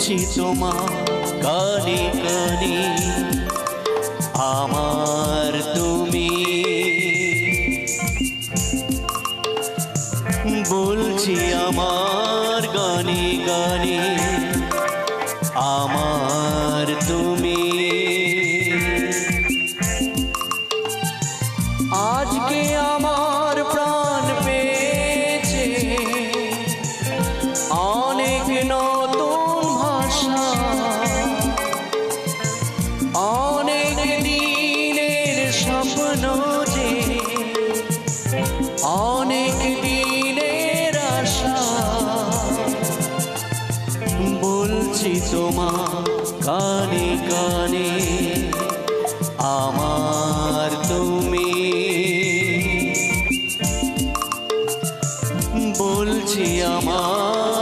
ভেবেছি তোমার কানে কানে আমার তুমি। বলছি আমার গানে গানে আমার তুমি। তোমা কানে কানে আমার তুমি। বলছি আমার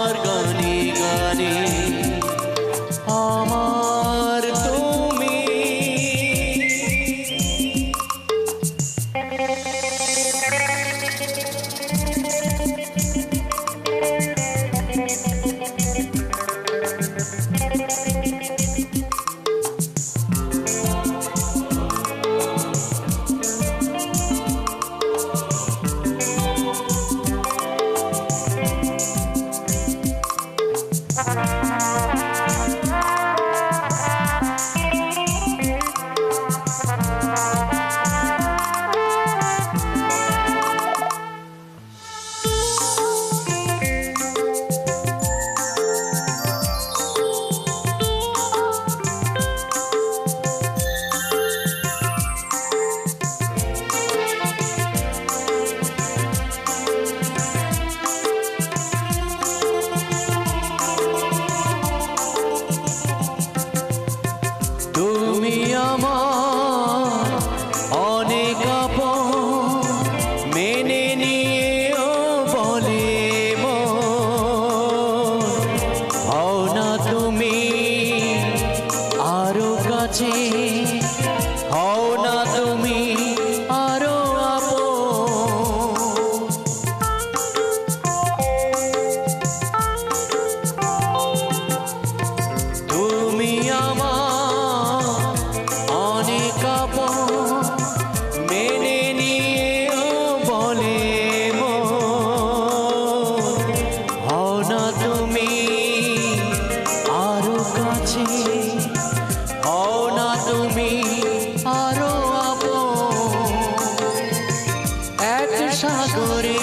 সাগরে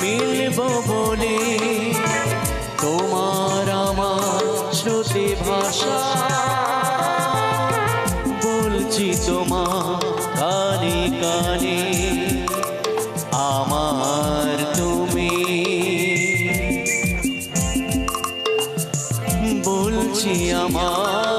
মিলব বলে তোমার আমার শ্রুতি ভাষা। বলছি তোমার কানে কানে, আমার তুমি। বলছি আমার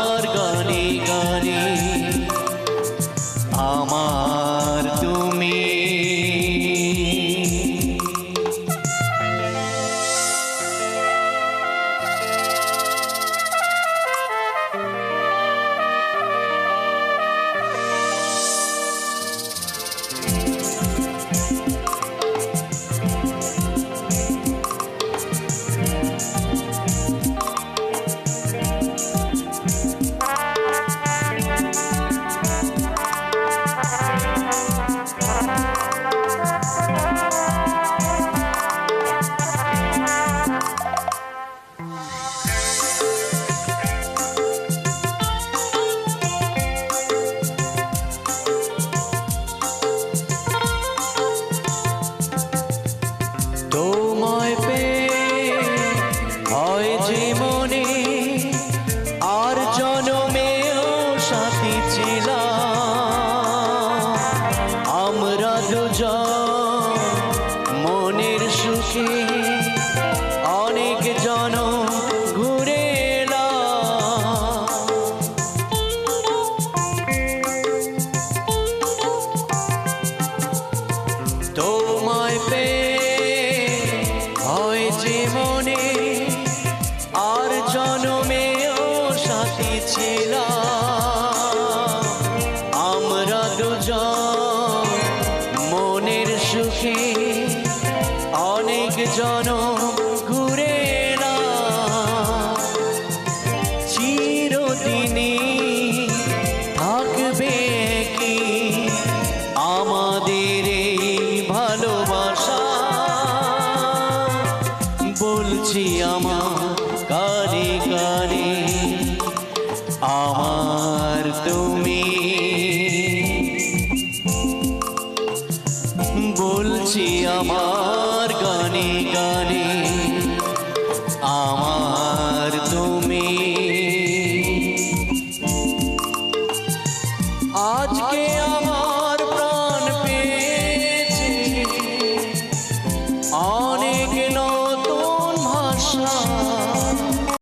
极乐。ঘুরে না। থাকবে আমাদের ভালোবাসা? বলছি আমার আমার তুমি বলছি আমার গানে গানে। আমার তুমি। আজকে